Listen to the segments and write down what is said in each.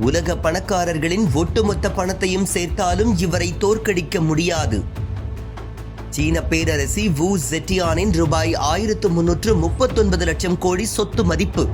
உலக பணக்காரர்களின் ஒட்டுமொத்த பணத்தையும் சேர்த்தாலும் இவரை தோற்கடிக்க முடியாது. சீன பேரரசி வு ஜெட்டியானின் ரூபாய் ஆயிரத்து முன்னூற்று முப்பத்தொன்பது லட்சம் கோடி சொத்து மதிப்பு.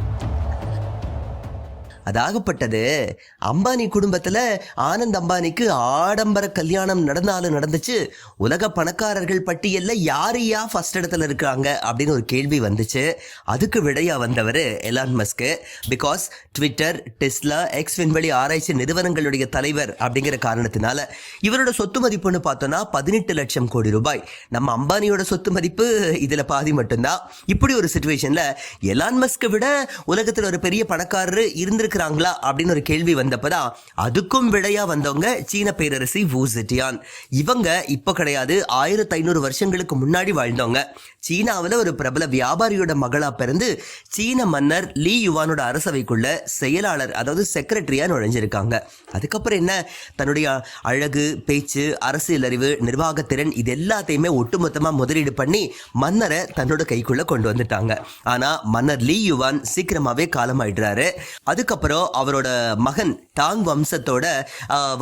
அதாகப்பட்டது. அம்பானி குடும்பத்துல ஆனந்த் அம்பானிக்கு ஆடம்பர கல்யாணம் நடந்தாலும் நடந்துச்சு. உலக பணக்காரர்கள் பட்டியல்ல யாரையா ஃபர்ஸ்ட் இடத்துல இருக்காங்க அப்படின்னு ஒரு கேள்வி வந்துச்சு. அதுக்கு விடையா வந்தவர் Elon Musk. Because Twitter Tesla X விண்வெளி ஆராய்ச்சி நிறுவனங்களுடைய தலைவர் அப்படிங்கிற காரணத்தினால இவரோட சொத்து மதிப்புன்னு பார்த்தோம்னா பதினெட்டு லட்சம் கோடி ரூபாய். நம்ம அம்பானியோட சொத்து மதிப்பு இதுல பாதி மட்டும்தான். இப்படி ஒரு சுச்சுவேஷன்ல எலான் மஸ்கை விட உலகத்தில் ஒரு பெரிய பணக்காரர் இருக்கிறாங்களா அப்படின்னு ஒரு கேள்வி வந்தப்பதான் அதுக்கும் விடையா வந்தவங்க சீன பேரரசி வூசிட்டியான் இவங்க இப்ப கிடையாது ஆயிரத்தி ஐநூறு வருஷங்களுக்கு முன்னாடி வாழ்ந்தவங்க. சீனாவில் ஒரு பிரபல வியாபாரியோட மகளா பிறந்து சீன மன்னர் லீ யுவானோட அரசவைக்குள்ள செயலாளர் அதாவது செக்ரட்டரியா நுழைஞ்சிருக்காங்க. அதுக்கப்புறம் என்ன? தன்னுடைய அழகு பேச்சு அரசியல் அறிவு நிர்வாகத்திறன் இது எல்லாத்தையுமே ஒட்டுமொத்தமா முதலீடு பண்ணி மன்னரை தன்னோட கைக்குள்ள கொண்டு வந்துட்டாங்க. ஆனா மன்னர் லீ யுவான் சீக்கிரமாவே காலமாயிடுறாரு. அதுக்கப்புறம் அவரோட மகன் டாங் வம்சத்தோட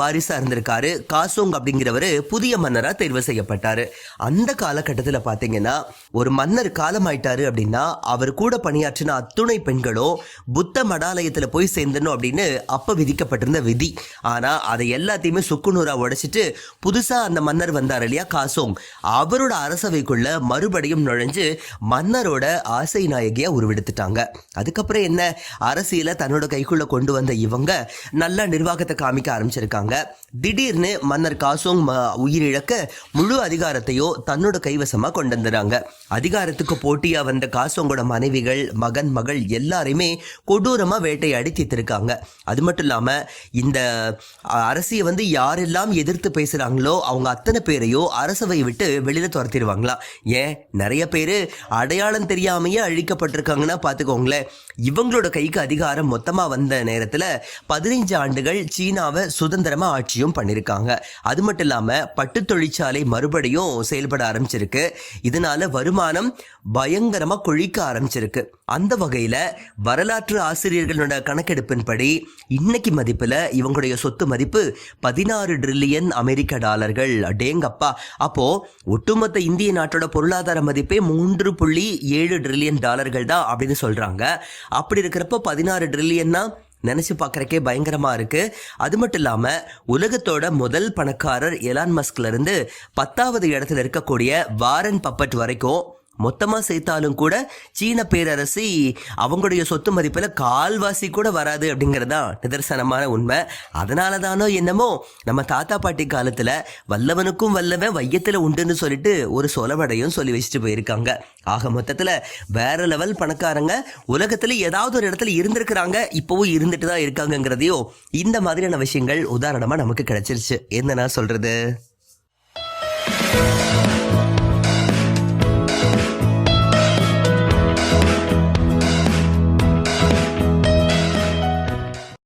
வாரிசாக இருந்திருக்காரு. காசோங் அப்படிங்கிறவரு புதிய மன்னராக தேர்வு செய்யப்பட்டார். அந்த காலகட்டத்தில் பார்த்தீங்கன்னா ஒரு மன்னர் காலமாயிட்டாரு அப்படின்னா அவர் கூட பணியாற்றின அத்துணை பெண்களும் புத்த மடாலயத்தில் போய் சேர்ந்தணும் அப்படின்னு அப்போ விதிக்கப்பட்டிருந்த விதி. ஆனால் அதை எல்லாத்தையுமே சுக்குநூறாக உடைச்சிட்டு புதுசாக அந்த மன்னர் வந்தார் இல்லையா காசோங். அவரோட அரசவைக்குள்ள மறுபடியும் நுழைஞ்சு மன்னரோட ஆசை நாயகியாக உருவெடுத்துட்டாங்க. அதுக்கப்புறம் என்ன? அரசியலை தன்னோட கைக்குள்ள கொண்டு வந்த இவங்க நல்ல நிர்வாகத்தை காமிக்க ஆரம்பிச்சிருக்காங்க. திடீர்னு மன்னர் காசோங் உயிரிழக்க முழு அதிகாரத்தையோ தன்னோட கைவசமா கொண்டு வந்துடுறாங்க. அதிகாரத்துக்கு போட்டியா வந்த காசோங்கோட மனைவிகள் மகன் மகள் எல்லாரையுமே கொடூரமா வேட்டையாடி தீர்த்திருக்காங்க. அது மட்டும் இல்லாம இந்த அரசியை வந்து யாரெல்லாம் எதிர்த்து பேசுறாங்களோ அவங்க அத்தனை பேரையும் அரசவை விட்டு வெளியில துரத்திடுவாங்களாம் ஏன்? நிறைய பேர் அடையாளம் தெரியாமையே அழிக்கப்பட்டிருக்காங்கன்னா பார்த்துக்கோங்களேன் இவங்களோட கைக்கு அதிகாரம் மொத்தமா வந்த நேரத்தில் பதினைஞ்சு ஆண்டுகள் சீனாவை சுதந்திரமாக ஆட்சியும் பண்ணியிருக்காங்க அது மட்டும் இல்லாமல் பட்டு தொழிற்சாலை மறுபடியும் செயல்பட ஆரம்பிச்சிருக்கு. இதனால வருமானம் பயங்கரமாக கொழிக்க ஆரம்பிச்சிருக்கு. அந்த வகையில் வரலாற்று ஆசிரியர்களோட கணக்கெடுப்பின்படி இன்னைக்கு மதிப்பில் இவங்களுடைய சொத்து மதிப்பு பதினாறு ட்ரில்லியன் அமெரிக்க டாலர்கள். அடேங்கப்பா. அப்போ ஒட்டுமொத்த இந்திய நாட்டோட பொருளாதார மதிப்பே மூன்று புள்ளி ஏழு ட்ரில்லியன் டாலர்கள் தான் அப்படின்னு சொல்றாங்க. அப்படி இருக்கிறப்போ பதினாறு ட்ரில்லியன்னா நினைச்சு பார்க்கறக்கே பயங்கரமா இருக்கு. அது மட்டும் இல்லாம உலகத்தோட முதல் பணக்காரர் எலான் மஸ்க்ல இருந்து பத்தாவது இடத்துல இருக்கக்கூடிய வாரன் பப்பட் வரைக்கும் மொத்தமாக சேர்த்தாலும் கூட சீன பேரரசி அவங்களுடைய சொத்து மதிப்பில் கால்வாசி கூட வராது அப்படிங்கறதா நிதர்சனமான உண்மை. அதனால தானோ என்னமோ நம்ம தாத்தா பாட்டி காலத்தில் வல்லவனுக்கும் வல்லவன் வையத்தில் உண்டுன்னு சொல்லிட்டு ஒரு சொலவடையும் சொல்லி வச்சுட்டு போயிருக்காங்க. ஆக மொத்தத்தில் வேற லெவல் பணக்காரங்க உலகத்தில் ஏதாவது ஒரு இடத்துல இருந்திருக்கிறாங்க இப்போவும் இருந்துட்டு தான் இருக்காங்கங்கிறதையும் இந்த மாதிரியான விஷயங்கள் உதாரணமாக நமக்கு கிடைச்சிருச்சு. என்ன நான் சொல்றது?